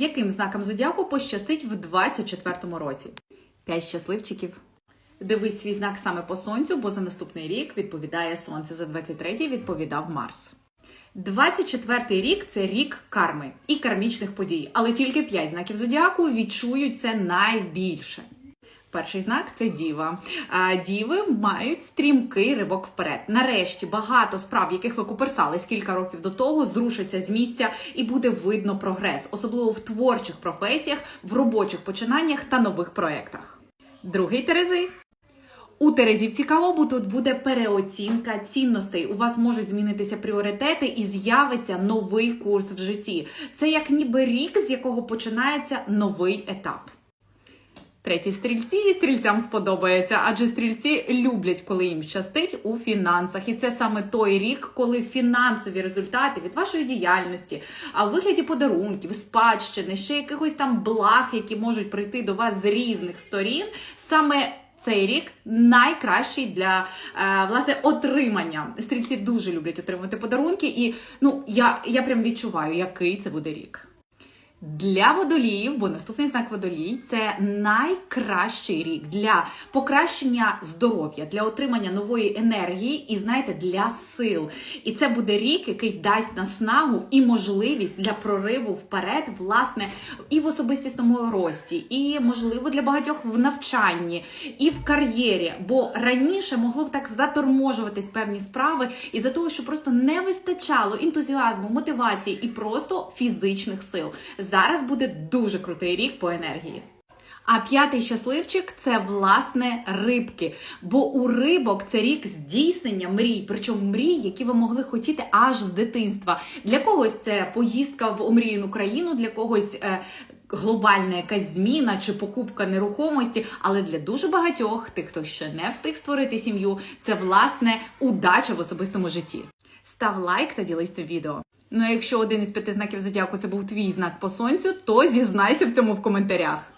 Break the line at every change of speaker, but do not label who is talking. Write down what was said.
яким знаком зодіаку пощастить в 24-му році. П'ять щасливчиків. Дивись свій знак саме по сонцю, бо за наступний рік відповідає сонце. За 23-й відповідав Марс. 24-й рік це рік карми і кармічних подій, але тільки 5 знаків зодіаку відчують це найбільше. Перший знак це діва. Діви мають стрімкий ривок вперед. Нарешті багато справ, яких ви куперсались кілька років до того, зрушаться з місця і буде видно прогрес, особливо в творчих професіях, в робочих починаннях та нових проєктах. Другий Терези. У Терезівці Каобу тут буде переоцінка цінностей. У вас можуть змінитися пріоритети і з'явиться новий курс в житті. Це як ніби рік, з якого починається новий етап. Треті стрільці і стрільцям сподобається, адже стрільці люблять, коли їм щастить у фінансах. І це саме той рік, коли фінансові результати від вашої діяльності, а в вигляді подарунків, спадщини, ще якихось там благ, які можуть прийти до вас з різних сторін, саме. Цей рік найкращий для е, власне отримання. Стрільці дуже люблять отримувати подарунки, і ну я, я прям відчуваю, який це буде рік. Для водоліїв, бо наступний знак водолій це найкращий рік для покращення здоров'я, для отримання нової енергії і, знаєте, для сил. І це буде рік, який дасть наснагу і можливість для прориву вперед, власне, і в особистісному рості, і можливо для багатьох в навчанні, і в кар'єрі. Бо раніше могло б так заторможуватись певні справи із за того, що просто не вистачало ентузіазму, мотивації і просто фізичних сил. Зараз буде дуже крутий рік по енергії. А п'ятий щасливчик це власне рибки. Бо у рибок це рік здійснення мрій, причому мрій, які ви могли хотіти аж з дитинства. Для когось це поїздка в омріяну країну, для когось. Е, Глобальна якась зміна чи покупка нерухомості, але для дуже багатьох, тих, хто ще не встиг створити сім'ю, це власне удача в особистому житті. Став лайк та ділись цим відео. Ну а якщо один із п'яти знаків зодіаку це був твій знак по сонцю, то зізнайся в цьому в коментарях.